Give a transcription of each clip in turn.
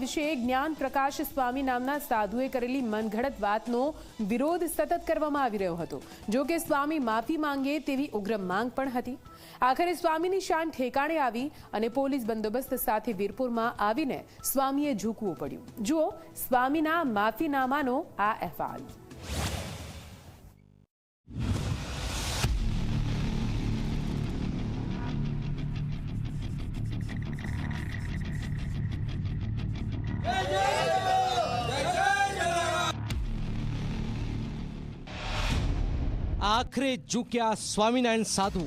વિશે જ્ઞાન પ્રકાશ સ્વામી નામના સાધુએ કરેલી મનઘડત વાતનો વિરોધ સતત કરવામાં આવી રહ્યો હતો. જો કે સ્વામી માફી માંગે તેવી ઉગ્ર માંગ પણ હતી. આખરે સ્વામીની શાન ઠેકાણે આવી અને પોલીસ બંદોબસ્ત સાથે વીરપુરમાં આવીને સ્વામીએ ઝૂકવું પડ્યું. જુઓ, સ્વામીના માફીનામાનો આ અહેવાલ. આખરે ઝૂક્યા સ્વામિનારાયણ સાધુ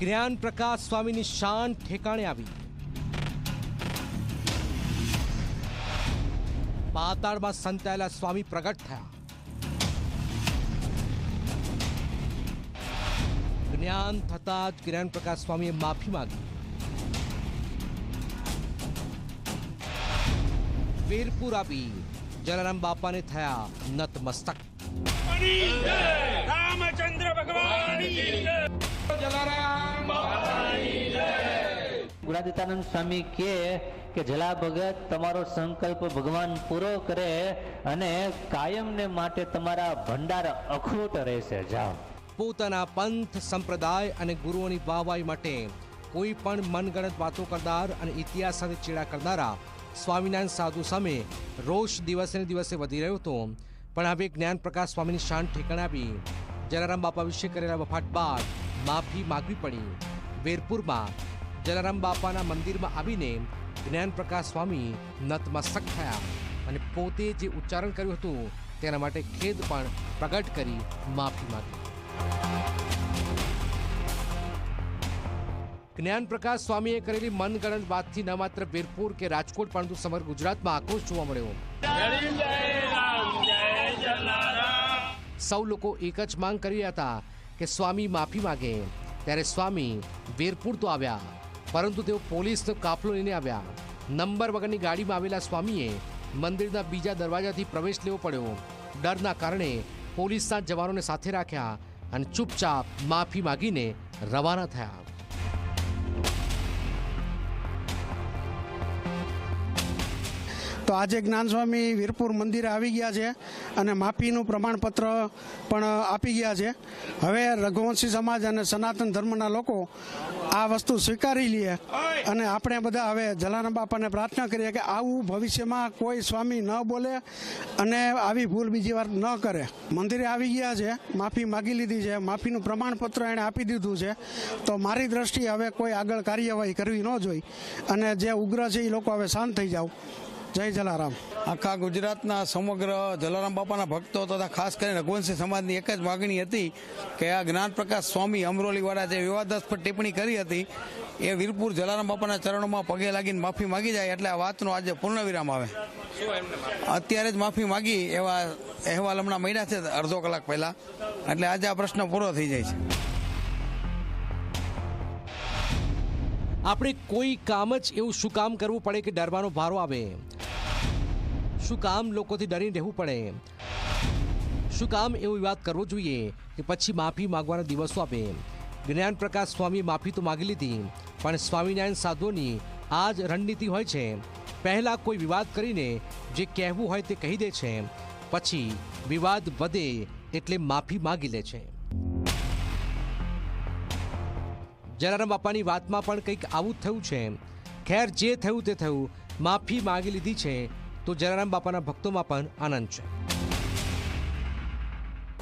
જ્ઞાન પ્રકાશ સ્વામીની શાન ઠેકાણે આવી પાતાળમાં સંતાયેલા સ્વામી પ્રગટ થયા જ્ઞાન થતા જ જ્ઞાન પ્રકાશ સ્વામીએ માફી માંગી। વીરપુર આપી જલારામ બાપાને થયા નતમસ્તક. રામચંદ્ર ભગવાન ગુણાદિતાનંદ સ્વામી કે કે જલા ભગત તમારો સંકલ્પ ભગવાન પૂરો કરે અને કાયમને માટે તમારા ભંડાર અખૂટ રહેશે. જાઓ. પોતાના પંથ સંપ્રદાય અને ગુરુઓની વાહવાઈ માટે કોઈ પણ મનગણત વાતો કરનાર અને ઇતિહાસ સાથે ચેડા કરનારા સ્વામિનારાયણ સાધુ સામે રોષ દિવસે દિવસે વધી રહ્યો હતો. પણ હવે જ્ઞાન પ્રકાશ સ્વામીની શાન ઠેકાણ આપી જલારામ બાપા વિશે કરેલા વફાટ બાદ માફી માગવી પડી. વેરપુરમાં જલારામ બાપાના મંદિરમાં આવીને જ્ઞાન પ્રકાશ સ્વામી નતમસ્તક થયા અને પોતે જે ઉચ્ચારણ કર્યું હતું તેના માટે ખેદ પણ પ્રગટ કરી માફી માંગી. જ્ઞાન પ્રકાશ સ્વામીએ કરેલી મનગણન વાતથી ન માત્ર વીરપુર કે રાજકોટ, પરંતુ સમગ્ર ગુજરાતમાં આક્રોશ જોવા મળ્યો. સૌ લોકો એક જ માંગ કરી રહ્યા હતા કે સ્વામી માફી માગે. ત્યારે સ્વામી વીરપુર તો આવ્યા, પરંતુ તેઓ પોલીસનો કાફલો લઈને આવ્યા. નંબર વગરની ગાડીમાં આવેલા સ્વામીએ મંદિરના બીજા દરવાજાથી પ્રવેશ લેવો પડ્યો. ડરના કારણે પોલીસના જવાનોને સાથે રાખ્યા અને ચૂપચાપ માફી માગીને રવાના થયા. તો આજે જ્ઞાનસ્વામી વીરપુર મંદિરે આવી ગયા છે અને માફીનું પ્રમાણપત્ર પણ આપી ગયા છે. હવે રઘુવંશી સમાજ અને સનાતન ધર્મના લોકો આ વસ્તુ સ્વીકારી લઈએ અને આપણે બધા હવે જલારામ બાપાને પ્રાર્થના કરીએ કે આવું ભવિષ્યમાં કોઈ સ્વામી ન બોલે અને આવી ભૂલ બીજી વાર ન કરે. મંદિરે આવી ગયા છે, માફી માગી લીધી છે, માફીનું પ્રમાણપત્ર એણે આપી દીધું છે. તો મારી દ્રષ્ટિએ હવે કોઈ આગળ કાર્યવાહી કરવી ન જોઈ અને જે ઉગ્ર છે એ લોકો હવે શાંત થઈ જાવ જય જલારામ. આખા ગુજરાતના સમગ્ર જલારામ બાપાના ભક્તો તથા ખાસ કરીને રઘુવંશી સમાજની એક જ માગણી હતી કે આ જ્ઞાન પ્રકાશ સ્વામી અમરોલીવાળા જે વિવાદાસ્પદ ટિપ્પણી કરી હતી, એ વીરપુર જલારામ બાપાના ચરણોમાં પગે લાગીને માફી માગી જાય એટલે આ વાતનો આજે પૂર્ણવિરામ આવે. અત્યારે જ માફી માગી એવા અહેવાલ હમણાં મળ્યા છે અડધો કલાક પહેલા. એટલે આજે આ પ્રશ્ન પૂરો થઈ જાય છે. આપણે કોઈ કામ જ એવું શું કામ કરવું પડે કે ડરવાનો ભારો આવે? શું કામ લોકોથી ડરીને રહેવું પડે? શું કામ એવો વિવાદ કરવો જોઈએ કે પછી માફી માગવાના દિવસો આપે? જ્ઞાન પ્રકાશ સ્વામીએ માફી તો માગી લીધી, પણ સ્વામિનારાયણ સાધુઓની આ જ રણનીતિ હોય છે. પહેલાં કોઈ વિવાદ કરીને જે કહેવું હોય તે કહી દે છે. પછી વિવાદ વધે એટલે માફી માગી લે છે. જલારામ બાપાની વાતમાં પણ કંઈક આવું જ થયું છે. ખેર જે થયું તે થયું, માફી માંગી લીધી છે. તો જલારામ બાપાના ભક્તોમાં પણ આનંદ છે.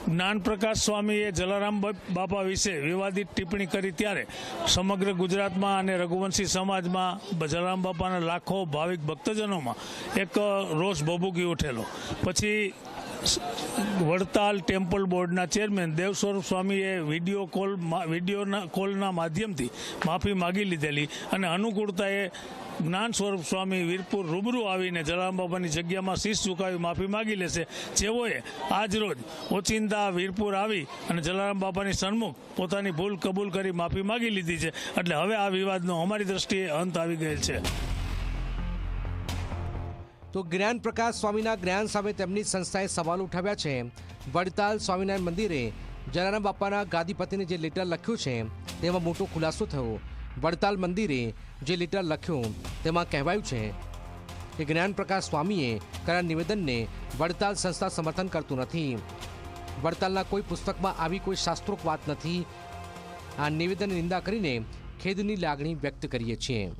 જ્ઞાન પ્રકાશ સ્વામીએ જલારામ બાપા વિશે વિવાદિત ટિપ્પણી કરી ત્યારે સમગ્ર ગુજરાતમાં અને રઘુવંશી સમાજમાં જલારામ બાપાના લાખો ભાવિક ભક્તજનોમાં એક રોષ ભભૂકી ઉઠેલો. પછી વડતાલ ટેમ્પલ બોર્ડના ચેરમેન દેવ સ્વરૂપ સ્વામીએ વીડિયો કોલ વિડીયોના કોલના માધ્યમથી માફી માગી લીધેલી અને અનુકૂળતાએ જ્ઞાન સ્વરૂપ સ્વામી વીરપુર રૂબરૂ આવીને જલારામ બાબાની જગ્યામાં શીશ ચુકાવી માફી માગી લેશે. જેઓએ આજ રોજ ઓચિંતા વીરપુર આવી અને જલારામ બાપાની સન્મુખ પોતાની ભૂલ કબૂલ કરી માફી માગી લીધી છે. એટલે હવે આ વિવાદનો અમારી દ્રષ્ટિએ અંત આવી ગયેલ છે. તો જ્ઞાન પ્રકાશ સ્વામીના જ્ઞાન સામે તેમની સંસ્થાએ સવાલ ઉઠાવ્યા છે. વડતાલ સ્વામિનારાયણ મંદિરે જલારામ બાપાના ગાદીપતિને જે લેટર લખ્યું છે, તેમાં મોટો ખુલાસો થયો. વડતાલ મંદિરે જે લેટર લખ્યું, તેમાં કહેવાયું છે કે જ્ઞાનપ્રકાશ સ્વામીએ કરેલા નિવેદનને વડતાલ સંસ્થા સમર્થન કરતું નથી. વડતાલના કોઈ પુસ્તકમાં આવી કોઈ શાસ્ત્રોક વાત નથી. આ નિવેદનની નિંદા કરીને ખેદની લાગણી વ્યક્ત કરીએ છીએ.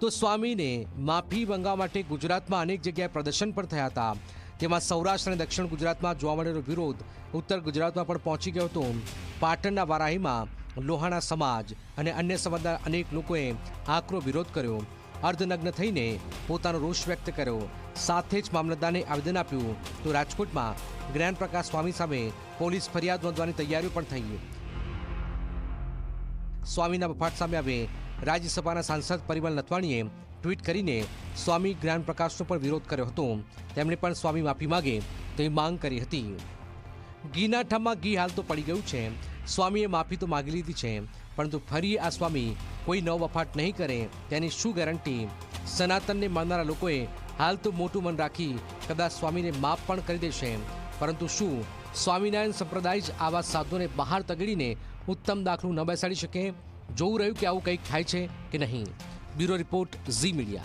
તો સ્વામીને માફી મંગાવવા માટે ગુજરાતમાં અનેક જગ્યાએ પ્રદર્શન પણ થયા હતા. તેમાં સૌરાષ્ટ્ર અને દક્ષિણ ગુજરાતમાં જોવા મળેલો વિરોધ, ઉત્તર ગુજરાતમાં પણ પહોંચી ગયો હતો. પાટણના વારાહીમાં લોહાણા સમાજ અને અન્ય સમાજના અનેક લોકોએ આકરો વિરોધ કર્યો. અર્ધનગ્ન થઈને પોતાનો રોષ વ્યક્ત કર્યો. સાથે જ મામલતદારને આવેદન આપ્યું. તો રાજકોટમાં જ્ઞાનપ્રકાશ સ્વામી સામે પોલીસ ફરિયાદ નોંધવાની તૈયારીઓ પણ થઈ. સ્વામીના બફાટ સામે હવે રાજ્યસભાના સાંસદ પરિમલ નથવાણીએ ટ્વીટ કરીને સ્વામી જ્ઞાન પ્રકાશનો પણ વિરોધ કર્યો હતો. તેમણે પણ સ્વામી માફી માગે તેવી માંગ કરી હતી. ઘીના ઠામમાં ઘી હાલ તો પડી ગયું છે. સ્વામીએ માફી તો માગી લીધી છે, પરંતુ ફરી આ સ્વામી કોઈ નવ વફાટ નહીં કરે તેની શું ગેરંટી? સનાતનને માનનારા લોકોએ હાલ તો મોટું મન રાખી કદાચ સ્વામીને માફ પણ કરી દેશે. પરંતુ શું સ્વામિનારાયણ સંપ્રદાય જ આવા સાધુને બહાર તગડીને ઉત્તમ દાખલું ન બેસાડી શકે? જોવું રહ્યું કે આવું કંઈક થાય છે કે નહીં? Bureau report Zee Media.